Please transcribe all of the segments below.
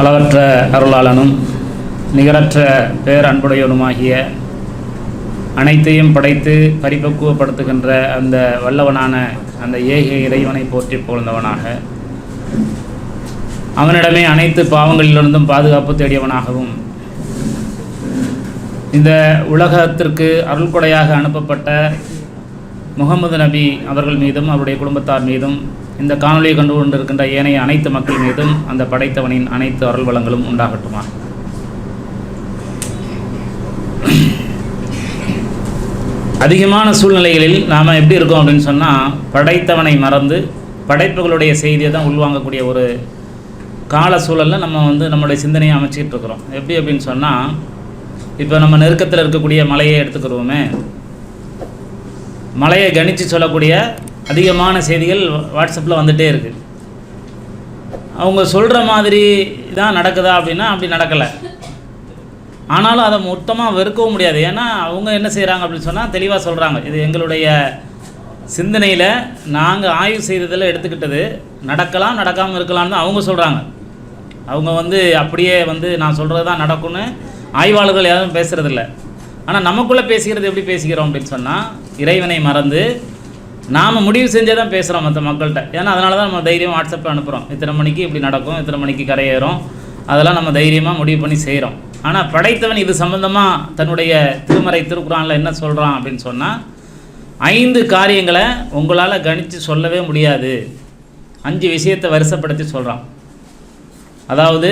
அளவற்ற அருளாளனும் நிகரற்ற பேரன்புடையவனுமாகிய அனைத்தையும் படைத்து பரிபக்குவப்படுத்துகின்ற அந்த வல்லவனான அந்த ஏக இறைவனை போற்றி புகழ்ந்தவனாக. அவனிடமே அனைத்து பாவங்களிலிருந்தும் பாதுகாப்பு தேடியவனாகவும் இந்த உலகத்திற்கு அருள்கொடையாக அனுப்பப்பட்ட முகமது நபி அவர்கள் மீதும் அவருடைய குடும்பத்தார் மீதும் இந்த காணொலியை கண்டு கொண்டிருக்கின்ற ஏனைய அனைத்து மக்கள் மீதும் அந்த படைத்தவனின் அனைத்து அருள் வளங்களும் உண்டாகட்டுமா? அதிகமான சூழ்நிலைகளில் நாம் எப்படி இருக்கோம் அப்படின்னு சொன்னால் படைத்தவனை மறந்து படைப்புகளுடைய செய்தியை தான் உள்வாங்கக்கூடிய ஒரு கால சூழலில் நம்ம வந்து நம்மளுடைய சிந்தனையை அமைச்சிக்கிட்டு இருக்கிறோம். எப்படி அப்படின்னு சொன்னால் இப்போ நம்ம நெருக்கத்தில் இருக்கக்கூடிய மலையை எடுத்துக்கிறோமே. மலையை கணித்து சொல்லக்கூடிய அதிகமான செய்திகள் வாட்ஸ்அப்பில் வந்துகிட்டே இருக்குது அவங்க சொல்கிற மாதிரி தான் நடக்குதா அப்படின்னா அப்படி நடக்கலை. ஆனாலும் அதை மொத்தமாக வெறுக்கவும் முடியாது. ஏன்னா அவங்க என்ன செய்கிறாங்க அப்படின்னு சொன்னால் தெளிவாக சொல்கிறாங்க இது எங்களுடைய சிந்தனையில் நாங்கள் ஆய்வு செய்ததில் எடுத்துக்கிட்டது. நடக்கலாம் நடக்காமல் இருக்கலாம்னு தான் அவங்க சொல்கிறாங்க அவங்க வந்து அப்படியே வந்து நான் சொல்கிறது தான் நடக்கும்னு ஆய்வாளர்கள் யாரும் பேசுகிறதில்ல ஆனால் நமக்குள்ளே பேசிக்கிறது எப்படி பேசிக்கிறோம் அப்படின்னு சொன்னால் இறைவனை மறந்து நாம் முடிவு செஞ்சே தான் பேசுகிறோம் மற்ற மக்கள்கிட்ட. ஏன்னா அதனால தான் நம்ம தைரியம் வாட்ஸ்அப்பில் அனுப்புகிறோம் இத்தனை மணிக்கு இப்படி நடக்கும் இத்தனை மணிக்கு கரையேறும் அதெல்லாம் நம்ம தைரியமாக முடிவு பண்ணி செய்கிறோம் ஆனால் படைத்தவன் இது சம்மந்தமாக தன்னுடைய திருமறை திருக்குறானில் என்ன சொல்கிறான் அப்படின்னு சொன்னால் ஐந்து காரியங்களை உங்களால் கணித்து சொல்லவே முடியாது. அஞ்சு விஷயத்தை வரிசைப்படுத்தி சொல்கிறான் அதாவது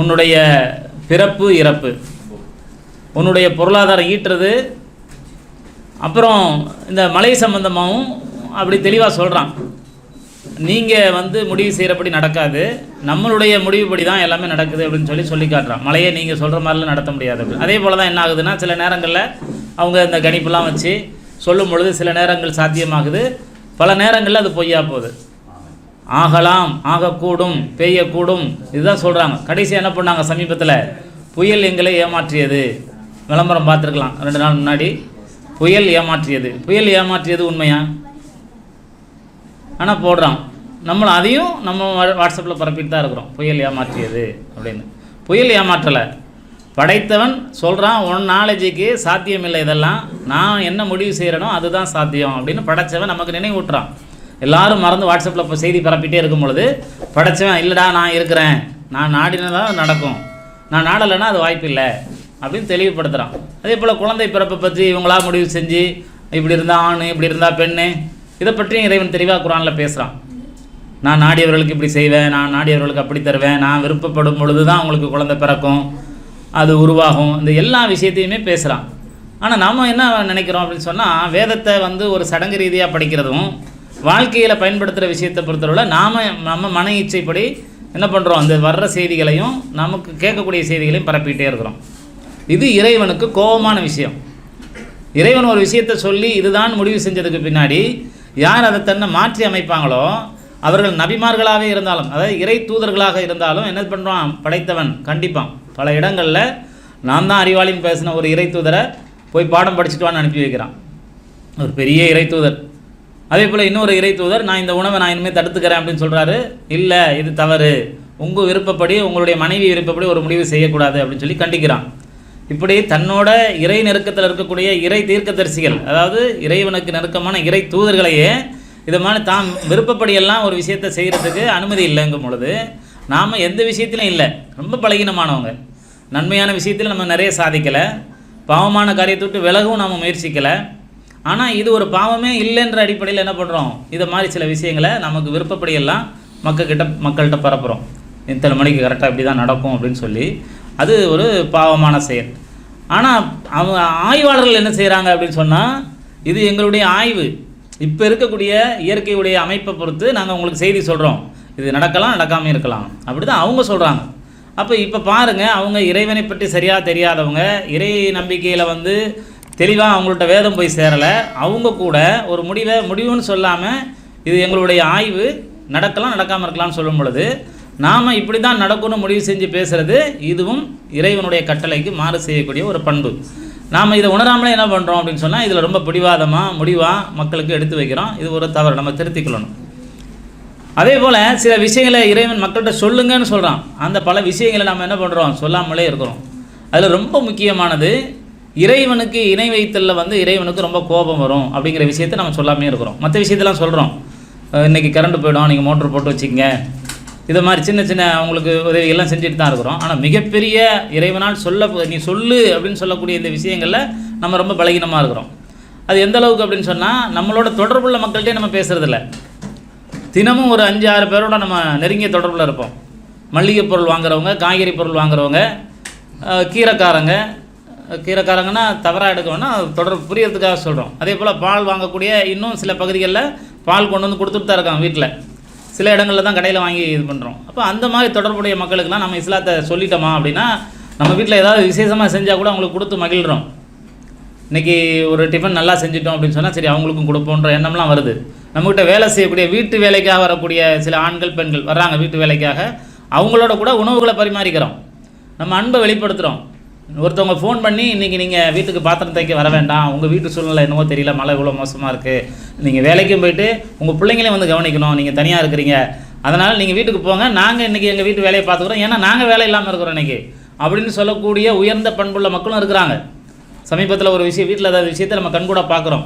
உன்னுடைய பிறப்பு இறப்பு. உன்னுடைய பொருளாதாரம் ஈட்டுறது அப்புறம் இந்த மலை சம்பந்தமாகவும் அப்படி தெளிவாக சொல்கிறான் நீங்கள் வந்து முடிவு செய்கிறபடி நடக்காது. நம்மளுடைய முடிவுபடி தான் எல்லாமே நடக்குது அப்படின்னு சொல்லி சொல்லி காட்டுறான். மலையை நீங்கள் சொல்கிற மாதிரிலாம் நடத்த முடியாது அப்படின்னு. அதே போல் தான் என்ன ஆகுதுன்னா சில நேரங்களில் அவங்க இந்த கணிப்புலாம் வச்சு சொல்லும் பொழுது சில நேரங்கள் சாத்தியமாகுது. பல நேரங்களில் அது பொய்யா போகுது. ஆகலாம் ஆகக்கூடும் பெய்யக்கூடும் இதுதான் சொல்கிறாங்க கடைசி என்ன பண்ணாங்க சமீபத்தில்? புயல் எங்களை ஏமாற்றியது. விளம்பரம் பார்த்துருக்கலாம். ரெண்டு நாள் முன்னாடி. புயல் ஏமாற்றியது. புயல் ஏமாற்றியது உண்மையா? ஆனால் போடுறான். நம்மளும் அதையும் நம்ம வாட்ஸ்அப்பில் பரப்பிட்டு தான் இருக்கிறோம். புயல் ஏமாற்றியது அப்படின்னு. புயல் ஏமாற்றலை. படைத்தவன் சொல்கிறான் உன் நாலேஜுக்கு சாத்தியம் இல்லை இதெல்லாம். நான் என்ன முடிவு செய்கிறேனோ அதுதான் சாத்தியம். அப்படின்னு படைச்சவன் நமக்கு நினைவூட்டுறான். எல்லாரும் மறந்து வாட்ஸ்அப்பில் இப்போ செய்தி பரப்பிட்டே இருக்கும் பொழுது படைச்சவன் இல்லைடா நான் இருக்கிறேன். நான் நாடினதான் நடக்கும். நான் நாடலைன்னா அது வாய்ப்பு இல்லை. அப்படின்னு தெளிவுபடுத்துகிறான் அதே போல் குழந்தை பிறப்பை பற்றி இவங்களா முடிவு செஞ்சு இப்படி இருந்தால் ஆண் இப்படி இருந்தால் பெண்ணு. இதை பற்றியும் இறைவன் தெளிவாக குரானில் பேசுகிறான் நான் நாடியவர்களுக்கு இப்படி செய்வேன் நான் நாடியவர்களுக்கு அப்படி தருவேன் நான் விருப்பப்படும் பொழுது தான் அவங்களுக்கு குழந்தை பிறக்கும் அது உருவாகும் இந்த எல்லா விஷயத்தையுமே பேசுகிறான் ஆனால் நாம் என்ன நினைக்கிறோம் அப்படின்னு சொன்னால் வேதத்தை வந்து ஒரு சடங்கு ரீதியாக படிக்கிறதும் வாழ்க்கையில் பயன்படுத்துகிற விஷயத்தை பொறுத்தளவில் நாம் நம்ம மன இச்சைப்படி என்ன பண்ணுறோம் அந்த வர்ற செய்திகளையும் நமக்கு கேட்கக்கூடிய செய்திகளையும் பரப்பிக்கிட்டே இருக்கிறோம். இது இறைவனுக்கு கோபமான விஷயம். இறைவன் ஒரு விஷயத்தை சொல்லி இதுதான் முடிவு செஞ்சதுக்கு பின்னாடி யார் அதை தன்னை மாற்றி அமைப்பாங்களோ அவர்கள் நபிமார்களாகவே இருந்தாலும் அதாவது இறை தூதர்களாக இருந்தாலும் என்ன பண்ணுறான் படைத்தவன் கண்டிப்பான். பல இடங்களில் நான் தான் அறிவாளின்னு பேசின ஒரு இறை தூதரை போய் பாடம் படிச்சுட்டுவான்னு அனுப்பி வைக்கிறான். ஒரு பெரிய இறை தூதர். அதே போல் இன்னொரு இறை தூதர் நான் இந்த உணவை நான் இனிமேல் தடுத்துக்கிறேன் அப்படின்னு சொல்கிறாரு இல்லை இது தவறு. உங்கள் விருப்பப்படி உங்களுடைய மனைவி விருப்பப்படி ஒரு முடிவு செய்யக்கூடாது அப்படின்னு சொல்லி கண்டிக்கிறான். இப்படி தன்னோட இறை நெருக்கத்தில் இருக்கக்கூடிய இறை தீர்க்கதரிசிகள் அதாவது இறைவனுக்கு நெருக்கமான இறை தூதர்களையே இது மாதிரி தாம் விருப்பப்படியெல்லாம் ஒரு விஷயத்தை செய்கிறதுக்கு அனுமதி இல்லைங்கும் பொழுது நாம் எந்த விஷயத்திலையும் இல்லை. ரொம்ப பலகீனமானவங்க. நன்மையான விஷயத்தில் நம்ம நிறைய சாதிக்கலை. பாவமான காரியத்தை விட்டு விலகவும் நாம் முயற்சிக்கலை. ஆனால் இது ஒரு பாவமே இல்லைன்ற அடிப்படையில் என்ன பண்ணுறோம் இதை மாதிரி சில விஷயங்களை நமக்கு விருப்பப்படியெல்லாம் மக்கள்கிட்ட மக்கள்கிட்ட பரப்புகிறோம் இத்தனை மணிக்கு கரெக்டாக இப்படி தான் நடக்கும் அப்படின்னு சொல்லி அது ஒரு பாவமான செயல். ஆனால் அவங்க ஆய்வாளர்கள் என்ன செய்கிறாங்க அப்படின்னு சொன்னால் இது எங்களுடைய ஆய்வு. இப்போ இருக்கக்கூடிய இயற்கையுடைய அமைப்பை பொறுத்து நாங்கள் உங்களுக்கு செய்தி சொல்கிறோம் இது நடக்கலாம் நடக்காமல் இருக்கலாம். அப்படி தான் அவங்க சொல்கிறாங்க அப்போ இப்போ பாருங்கள் அவங்க இறைவனை பற்றி சரியாக தெரியாதவங்க இறை நம்பிக்கையில் வந்து தெளிவாக அவங்கள்ட்ட வேதம் போய் சேரலை அவங்க கூட ஒரு முடிவை முடிவுன்னு சொல்லாமல் இது எங்களுடைய ஆய்வு நடக்கலாம் நடக்காமல் இருக்கலாம்னு சொல்லும் பொழுது நாம் இப்படி தான் நடக்கும்னு முடிவு செஞ்சு பேசுகிறது இதுவும் இறைவனுடைய கட்டளைக்கு மாறு செய்யக்கூடிய ஒரு பண்பு. நாம் இதை உணராமலே என்ன பண்ணுறோம் அப்படின்னு சொன்னால் இதில் ரொம்ப பிடிவாதமாக முடிவாக மக்களுக்கு எடுத்து வைக்கிறோம். இது ஒரு தவறு நம்ம திருத்திக்கொள்ளணும். அதே போல் சில விஷயங்களை இறைவன் மக்கள்கிட்ட சொல்லுங்கன்னு சொல்கிறான் அந்த பல விஷயங்களை நம்ம என்ன பண்ணுறோம் சொல்லாமலே இருக்கிறோம். அதில் ரொம்ப முக்கியமானது இறைவனுக்கு இணை வைத்தலில் வந்து இறைவனுக்கு ரொம்ப கோபம் வரும் அப்படிங்கிற விஷயத்தை நம்ம சொல்லாமே இருக்கிறோம். மற்ற விஷயத்தெல்லாம் சொல்கிறோம் இன்றைக்கி கரண்ட் போயிடும் நீங்கள் மோட்டர் போட்டு வச்சுக்கங்க. இது மாதிரி சின்ன சின்ன அவங்களுக்கு உதவிகள்லாம் செஞ்சுட்டு தான் இருக்கிறோம். ஆனால் மிகப்பெரிய இறைவனால் சொல்ல நீ சொல்லு அப்படின்னு சொல்லக்கூடிய இந்த விஷயங்களில் நம்ம ரொம்ப பலகீனமாக இருக்கிறோம். அது எந்த அளவுக்கு அப்படின்னு சொன்னால் நம்மளோட தொடர்புள்ள மக்கள்கிட்டே நம்ம பேசுகிறதில்ல தினமும் ஒரு அஞ்சு ஆறு பேரோட நம்ம நெருங்கிய தொடர்பில் இருப்போம். மளிகை பொருள் வாங்குறவங்க காய்கறி பொருள் வாங்குறவங்க கீரைக்காரங்க கீரைக்காரங்கன்னா தவறாக எடுக்கணும்னா தொடர்பு புரியறதுக்காக சொல்கிறோம் அதே போல் பால் வாங்கக்கூடிய இன்னும் சில பகுதிகளில் பால் கொண்டு வந்து கொடுத்துட்டு தான் இருக்காங்க வீட்டில் சில இடங்களில் தான் கடையில் வாங்கி இது பண்ணுறோம் அப்போ அந்த மாதிரி தொடர்புடைய மக்களுக்கெல்லாம் நம்ம இஸ்லாத்தை சொல்லிட்டோமா அப்படின்னா நம்ம வீட்டில் ஏதாவது விசேஷமாக செஞ்சால் கூட அவங்களுக்கு கொடுத்து மகிழ்கிறோம் இன்றைக்கி ஒரு டிஃபன் நல்லா செஞ்சிட்டோம் அப்படின்னு சொன்னால் சரி அவங்களுக்கும் கொடுப்போன்ற எண்ணம்லாம் வருது. நம்மகிட்ட வேலை செய்யக்கூடிய வீட்டு வேலைக்காக வரக்கூடிய சில ஆண்கள் பெண்கள் வர்றாங்க வீட்டு வேலைக்காக. அவங்களோட கூட உணவுகளை பரிமாறிக்கிறோம். நம்ம அன்பை வெளிப்படுத்துகிறோம் ஒருத்தவங்க ஃபோன் பண்ணி இன்றைக்கி நீங்கள் வீட்டுக்கு பாத்திரம் தைக்க வர வேண்டாம். உங்கள் வீட்டு சூழ்நிலை என்னவோ தெரியல. மழை இவ்வளோ மோசமாக இருக்குது நீங்கள் வேலைக்கும் போயிட்டு உங்கள் பிள்ளைங்களையும் வந்து கவனிக்கணும். நீங்கள் தனியாக இருக்கிறீங்க. அதனால் நீங்கள் வீட்டுக்கு போங்க. நாங்கள் இன்றைக்கி எங்கள் வீட்டு வேலையை பார்த்துக்குறோம். ஏன்னா நாங்கள் வேலை இல்லாமல் இருக்கிறோம் இன்றைக்கி அப்படின்னு சொல்லக்கூடிய உயர்ந்த பண்புள்ள மக்களும் இருக்கிறாங்க. சமீபத்தில் ஒரு விஷயம் வீட்டில் ஏதாவது விஷயத்தை நம்ம கண்கூட பார்க்குறோம்.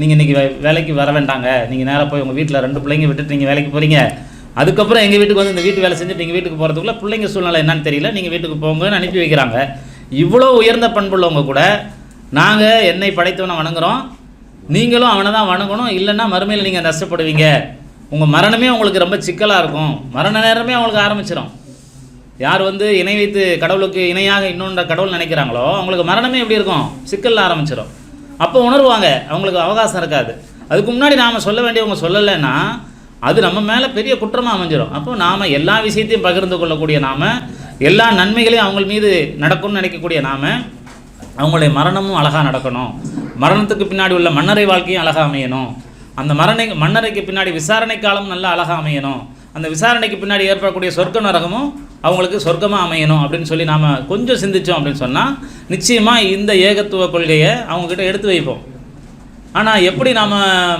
நீங்கள் இன்றைக்கி வேலைக்கு வர வேண்டாங்க. நீங்கள் நேராக போய் உங்கள் வீட்டில் ரெண்டு பிள்ளைங்க விட்டுட்டு நீங்கள் வேலைக்கு போகிறீங்க அதுக்கப்புறம் எங்கள் வீட்டுக்கு வந்து இந்த வீட்டு வேலை செஞ்சுட்டு நீங்கள் வீட்டுக்கு போகிறதுக்குள்ள பிள்ளைங்க சூழ்நிலை என்னன்னு தெரியல. நீங்கள் வீட்டுக்கு போங்கன்னு அனுப்பி வைக்கிறாங்க. இவ்வளோ உயர்ந்த பண்புள்ளவங்க கூட நாங்கள் என்னை படைத்தவனை வணங்குகிறோம் நீங்களும் அவனை தான் வணங்கணும். இல்லைன்னா மறுமையில் நீங்கள் நஷ்டப்படுவீங்க. உங்கள் மரணமே உங்களுக்கு ரொம்ப சிக்கலாக இருக்கும். மரண நேரமே அவங்களுக்கு ஆரம்பிச்சிடும் யார் வந்து இணை வைத்து கடவுளுக்கு இணையாக இன்னொன்ற கடவுள் நினைக்கிறாங்களோ அவங்களுக்கு மரணமே எப்படி இருக்கும்? சிக்கலில் ஆரம்பிச்சிடும் அப்போ உணர்வாங்க. அவங்களுக்கு அவகாசம் இருக்காது. அதுக்கு முன்னாடி நாம் சொல்ல வேண்டியவங்க சொல்லலைன்னா அது நம்ம மேலே பெரிய குற்றமாக அமைஞ்சிடும் அப்போ நாம் எல்லா விஷயத்தையும் பகிர்ந்து கொள்ளக்கூடிய நாம் எல்லா நன்மைகளையும் அவங்க மீது நடக்கும்னு நினைக்கக்கூடிய நாம் அவங்களுடைய மரணமும் அழகாக நடக்கணும். மரணத்துக்கு பின்னாடி உள்ள மன்னரை வாழ்க்கையும் அழகாக அமையணும். அந்த மரணை மன்னரைக்கு பின்னாடி விசாரணை காலம் நல்லா அழகாக அமையணும். அந்த விசாரணைக்கு பின்னாடி ஏற்படக்கூடிய சொர்க்க நரகமும் அவங்களுக்கு சொர்க்கமாக அமையணும் அப்படின்னு சொல்லி நாம் கொஞ்சம் சிந்திச்சோம் அப்படின்னு சொன்னால் நிச்சயமாக இந்த ஏகத்துவ கொள்கையை அவங்கக்கிட்ட எடுத்து வைப்போம். ஆனால் எப்படி நாம்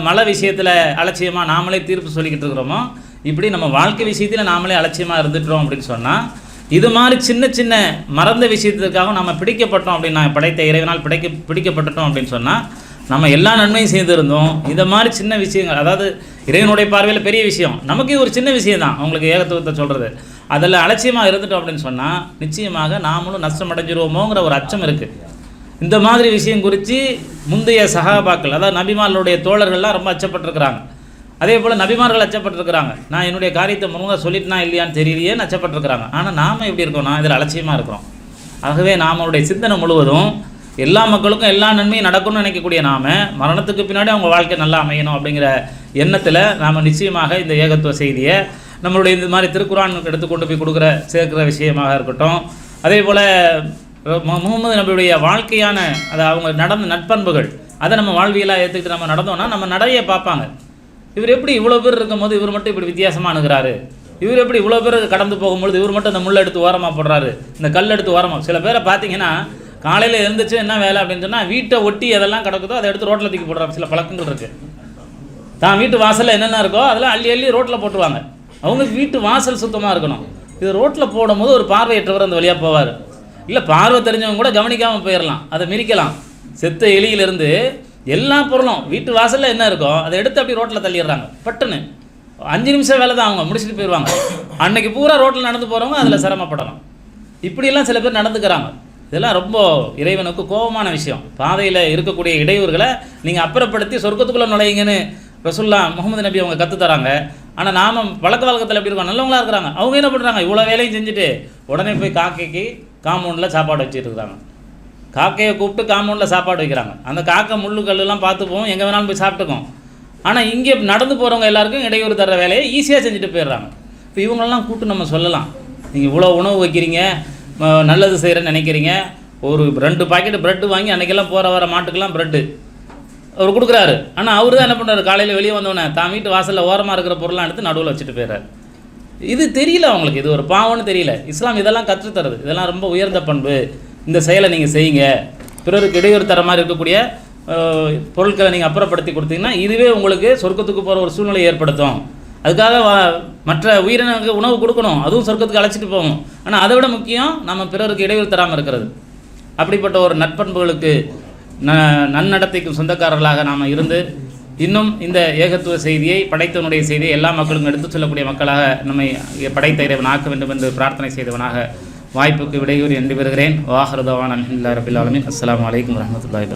மழை விஷயத்தில் அலட்சியமாக நாமளே தீர்ப்பு சொல்லிக்கிட்டு இருக்கிறோமோ இப்படி நம்ம வாழ்க்கை விஷயத்தில் நாமளே அலட்சியமாக இருந்துட்டோம் அப்படின்னு சொன்னால் இது மாதிரி சின்ன சின்ன மறந்த விஷயத்துக்காக நம்ம பிடிக்கப்பட்டோம் அப்படின்னு நான் படைத்த இறைவனால் பிடிக்க பிடிக்கப்பட்டுட்டோம் அப்படின்னு சொன்னால் நம்ம எல்லா நன்மையும் செய்திருந்தோம். இந்த மாதிரி சின்ன விஷயங்கள் அதாவது இறைவனுடைய பார்வையில் பெரிய விஷயம். நமக்கு இது ஒரு சின்ன விஷயம் தான் அவங்களுக்கு ஏகத்துவத்தை சொல்கிறது அதில் அலட்சியமாக இருந்துட்டோம் அப்படின்னு சொன்னால் நிச்சயமாக நாமளும் நஷ்டம் அடைஞ்சிருவோமோங்கிற ஒரு அச்சம் இருக்குது இந்த மாதிரி விஷயம் குறித்து முந்தைய சகாபாக்கள் அதாவது நபிமாலுடைய தோழர்கள்லாம் ரொம்ப அச்சப்பட்டிருக்கிறாங்க. அதே போல் நபிமார்கள் அச்சப்பட்டிருக்கிறாங்க. நான் என்னுடைய காரியத்தை முழுங்க சொல்லிட்டுனா இல்லையான்னு தெரியலையே அச்சப்பட்டிருக்கிறாங்க. ஆனால் நாம் எப்படி இருக்கோம்னா இதில் அலட்சியமாக இருக்கிறோம். ஆகவே நாமளுடைய சிந்தனை முழுவதும் எல்லா மக்களுக்கும் எல்லா நன்மையும் நடக்கும்னு நினைக்கக்கூடிய நாம மரணத்துக்கு பின்னாடி அவங்க வாழ்க்கை நல்லா அமையணும் அப்படிங்கிற எண்ணத்தில் நாம் நிச்சயமாக இந்த ஏகத்துவ செய்தியை நம்மளுடைய இந்த மாதிரி திருக்குறானுக்கு எடுத்து கொண்டு போய் கொடுக்குற சேர்க்கிற விஷயமாக இருக்கட்டும். அதே போல் முகமது நபியுடைய வாழ்க்கையான அது அவங்க நடந்த நட்பண்புகள் அதை நம்ம வாழ்வியலாக ஏற்றுக்கிட்டு நம்ம நடந்தோம்னா நம்ம நடையை பார்ப்பாங்க. இவர் எப்படி இவ்வளோ பேர் இருக்கும்போது இவர் மட்டும் இப்படி வித்தியாசமாக அணுகிறாரு? இவர் எப்படி இவ்வளோ பேர் கடந்து போகும்பொழுது இவர் மட்டும் அந்த முள்ளை எடுத்து ஓரமாக போடுறாரு? இந்த கல் எடுத்து ஓரமாக சில பேரை பார்த்தீங்கன்னா காலையில் எழுந்துச்சு என்ன வேலை அப்படின்னு சொன்னால் வீட்டை ஒட்டி எதெல்லாம் கிடக்குதோ அதை எடுத்து ரோட்டில் தூக்கி போடுறாங்க சில பழக்கங்கள் இருக்குது தான் வீட்டு வாசலில் என்னென்ன இருக்கோ அதெல்லாம் அள்ளி அள்ளி ரோட்டில் போட்டுருவாங்க. அவங்க வீட்டு வாசல் சுத்தமாக இருக்கணும். இது ரோட்டில் போடும்போது ஒரு பார்வையற்றவர் அந்த வழியாக போவார். இல்லை பார்வை தெரிஞ்சவங்க கூட கவனிக்காமல் போயிடலாம் அதை மிதிக்கலாம். செத்த எலியிலிருந்து எல்லா பொருளும் வீட்டு வாசலில் என்ன இருக்கோ அதை எடுத்து அப்படி ரோட்டில் தள்ளிடுறாங்க. பட்டுன்னு. அஞ்சு நிமிஷம் வேலை தான் அவங்க முடிச்சுட்டு போயிடுவாங்க. அன்னைக்கு பூரா ரோட்டில் நடந்து போகிறவங்க அதில் சிரமப்படலாம் இப்படியெல்லாம் சில பேர் நடந்துக்கிறாங்க. இதெல்லாம் ரொம்ப இறைவனுக்கு கோபமான விஷயம். பாதையில் இருக்கக்கூடிய இடையூறுகளை நீங்கள் அப்புறப்படுத்தி சொர்க்கத்துக்குள்ளே நுழையுங்கன்னு ரசுல்லா முகமது நபி அவங்க கற்று தராங்க. ஆனால் நாம பழக்க வழக்கத்தில் எப்படி இருக்கோம்? நல்லவங்களாக இருக்கிறாங்க. அவங்க என்ன பண்ணுறாங்க இவ்வளோ வேலையும் செஞ்சுட்டு உடனே போய் காக்கைக்கு காம்பவுண்டில் சாப்பாடு வச்சுட்டு இருக்கிறாங்க. காக்கையை கூப்பிட்டு காம்பவுண்டில் சாப்பாடு வைக்கிறாங்க. அந்த காக்கை முள்ளு கல்லுலாம் பார்த்து போவோம். எங்கே வேணாலும் போய் சாப்பிட்டுக்கும் ஆனால் இங்கே நடந்து போகிறவங்க எல்லாருக்கும் இடையூறு தர வேலையை ஈஸியாக செஞ்சுட்டு போயிடுறாங்க. இப்போ இவங்களெல்லாம் கூப்பிட்டு நம்ம சொல்லலாம். நீங்கள் இவ்வளோ உணவு வைக்கிறீங்க நல்லது செய்கிறேன்னு நினைக்கிறீங்க. ஒரு ரெண்டு பாக்கெட் ப்ரெட்டு வாங்கி அன்றைக்கெல்லாம் போகிற வர மாட்டுக்கெல்லாம் ப்ரெட்டு அவர் கொடுக்குறாரு. ஆனால் அவர் தான் என்ன பண்ணுறாரு காலையில் வெளியே வந்தோடனே தான் வீட்டு வாசலில் ஓரமாக இருக்கிற பொருளாக எடுத்து நடுவில் வச்சுட்டு போயிடுறாரு. இது தெரியல அவங்களுக்கு. இது ஒரு பாவம்னு தெரியல. இஸ்லாம் இதெல்லாம் கற்றுத்தருது. இதெல்லாம் ரொம்ப உயர்ந்த பண்பு. இந்த செயலை நீங்கள் செய்யுங்க. பிறருக்கு இடையூறு தர மாதிரி இருக்கக்கூடிய பொருட்களை நீங்கள் அப்புறப்படுத்தி கொடுத்தீங்கன்னா இதுவே உங்களுக்கு சொர்க்கத்துக்கு போகிற ஒரு சூழ்நிலை ஏற்படுத்தும். அதுக்காக மற்ற உயிரினங்களுக்கு உணவு கொடுக்கணும். அதுவும் சொர்க்கத்துக்கு அழைச்சிட்டு போகும் ஆனால் அதை விட முக்கியம் நம்ம பிறருக்கு இடையூறு தராமல் இருக்கிறது. அப்படிப்பட்ட ஒரு நட்பண்புகளுக்கு ந நன்னடத்தைக்கும் சொந்தக்காரர்களாக நாம் இருந்து இன்னும் இந்த ஏகத்துவ செய்தியை படைத்தவனுடைய செய்தியை எல்லா மக்களுக்கும் எடுத்துச் சொல்லக்கூடிய மக்களாக நம்மை படைத்த இறைவன் ஆக்க வேண்டும் என்று பிரார்த்தனை செய்தவனாக வாய்ப்புக்கு விடையூறு என்று பெறுகிறேன். வாஹரதவான் அலமதுல்லா ரபில் ஆலமின். அஸ்ஸலாமு அலைக்கும் வரமத்துல்லாஹி